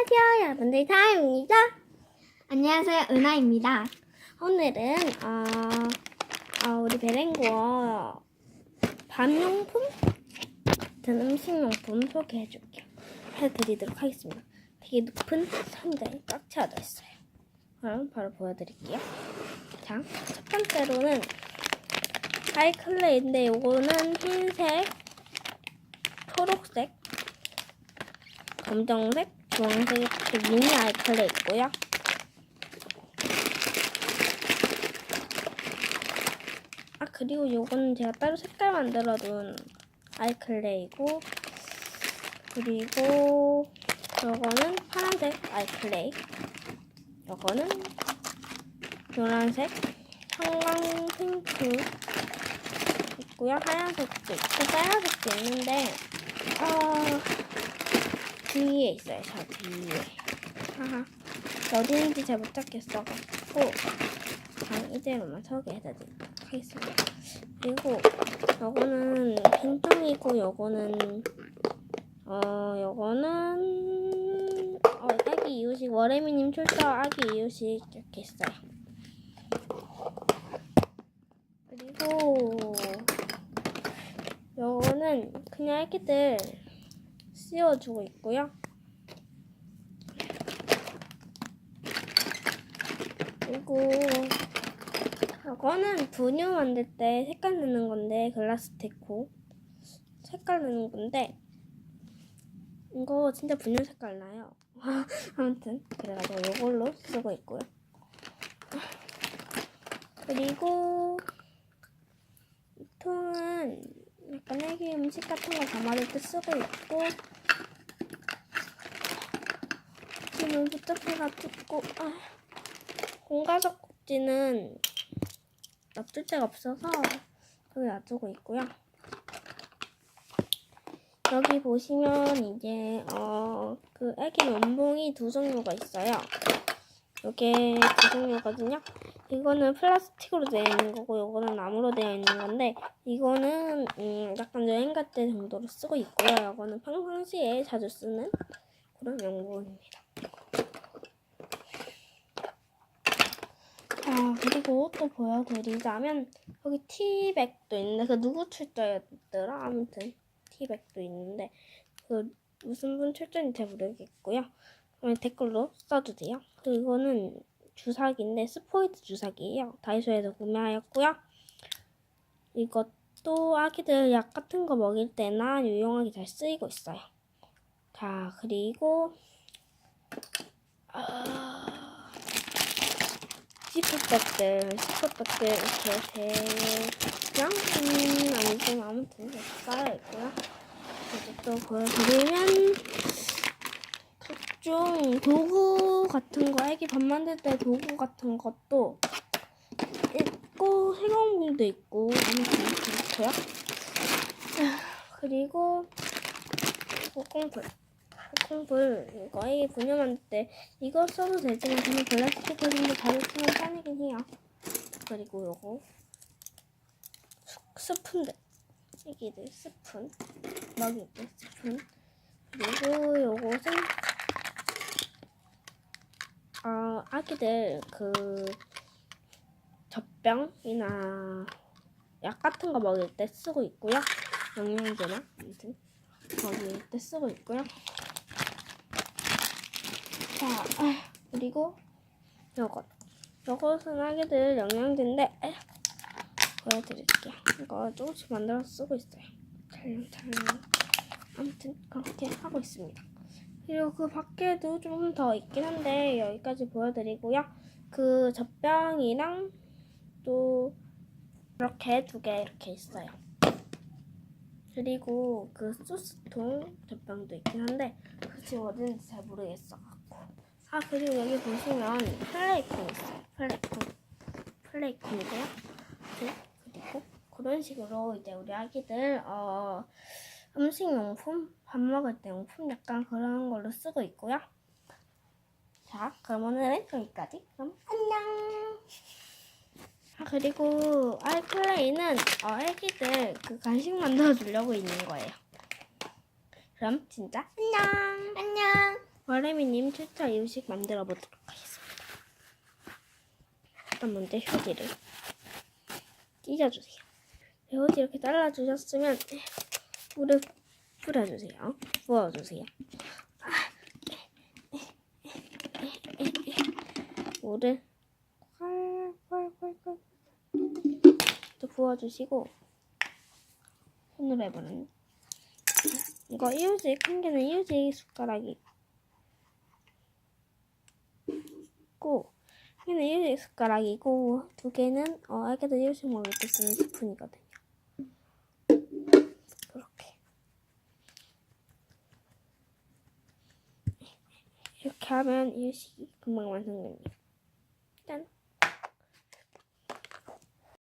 안녕하세요, 여러분들 다입니다. 안녕하세요, 은하입니다. 오늘은 어, 어, 우리 베랭고 반용품 같은 음식용품 소개해줄게요. 해드리도록 하겠습니다. 되게 높은 상자에 꽉 채워져 있어요. 그럼 바로 보여드릴게요. 자, 첫 번째로는 아이클레인데 요거는 흰색, 초록색, 검정색, 주황색 이렇게 미니 아이클레 있고요. 아 그리고 요거는 제가 따로 색깔 만들어둔 아이클레이고 그리고 요거는 파란색 아이클레이 요거는 노란색 형광 핑크 있고요 하얀색도 있고 빨간색도 있는데 어 뒤에 있어요 저 뒤에 하하 어디 있는지 잘 못 찾겠어가지고 그냥 이대로만 소개해드리도록 하겠습니다. 그리고 요거는 빈통이고 요거는 어 요거는 어 아기 이유식 월에미님 출처 아기 이유식 이렇게 있어요. 그리고 요거는 그냥 애기들 씌워주고 있고요. 그리고 이거는 분유 만들 때 색깔 내는 건데 글라스 테코 색깔 내는 건데 이거 진짜 분유 색깔 나요. 아무튼 그래가지고 이걸로 쓰고 있고요. 그리고 이 통은 약간 애기 음식 같은 거 담아둘 때 쓰고 있고 지금 붙잡혀가지고 아, 공가적 꼭지는 놔둘 데가 없어서 여기 놔두고 있고요. 여기 보시면 이제 어 그 애기 면봉이 두 종류가 있어요. 이게 두 종류거든요. 이거는 플라스틱으로 되어 있는 거고 이거는 나무로 되어 있는 건데 이거는 음 약간 여행 갈 때 정도로 쓰고 있고요. 이거는 평상시에 자주 쓰는 그런 명분입니다. 아 그리고 또 보여드리자면 여기 티백도 있는데 그 누구 출처였더라? 아무튼 티백도 있는데 그 무슨 분 출처인지 잘 모르겠고요. 댓글로 써주세요. 그리고 이거는 주사기인데 스포이드 주사기예요. 다이소에서 구매하였고요. 이것도 아기들 약 같은 거 먹일 때나 유용하게 잘 쓰이고 있어요 자 그리고 아... 시프것들, 시프것들 이렇게 대랑 음, 아니지만 아무튼 이렇게 쌓여있고요. 이제 또 보여드리면 각종 도구 같은 거, 애기 밥 만들 때 도구 같은 것도 있고 세공물도 있고 아무튼 그렇고요. 그리고 목공풀. 콩불 이거 애기 분유 만들 때 이거 써도 되지만 저는 좀더 자주 쓰는 편이긴 해요. 그리고 요거 스- 스푼들 애기들 스푼 때 스푼 그리고 요것은 어 아기들 그 젖병이나 약 같은 거 먹일 때 쓰고 있고요. 영양제나 아무튼 먹일 때 쓰고 있고요. 자, 아, 그리고 요것. 요것은 아기들 영양제인데 보여드릴게요. 이거 조금씩 만들어서 쓰고 있어요. 찰랑찰랑. 아무튼 그렇게 하고 있습니다. 그리고 그 밖에도 좀 더 있긴 한데 여기까지 보여드리고요. 그 젖병이랑 또 이렇게 두 개 이렇게 있어요. 그리고 그 소스통 젖병도 있긴 한데 그 지금 어딘지 잘 모르겠어. 아 그리고 여기 보시면 플레이콘 있어요. 플레이콘. 플레이콘이고요. 네, 그리고 그런 식으로 이제 우리 아기들 어 음식용품, 밥 먹을 때 용품 약간 그런 걸로 쓰고 있고요. 자, 그럼 오늘은 여기까지. 그럼 안녕. 아 그리고 아이플레이는 어, 애기들 그 간식 만들어 주려고 있는 거예요. 그럼 진짜 안녕. 안녕. 와레미님 출차 이유식 만들어 보도록 하겠습니다. 일단 먼저 휴지를 찢어주세요. 네, 휴지 이렇게 잘라주셨으면 물을 뿌려주세요. 부어주세요. 물을 콸콸콸콸 또 부어주시고 손으로 해보는 이거 이유식 한 개는 이유식 숟가락이 한 개는 이유식 숟가락이고 두 개는 어 애기들 이유식 먹을 때 쓰는 스푼이거든요. 그렇게 이렇게 하면 이유식이 금방 완성됩니다.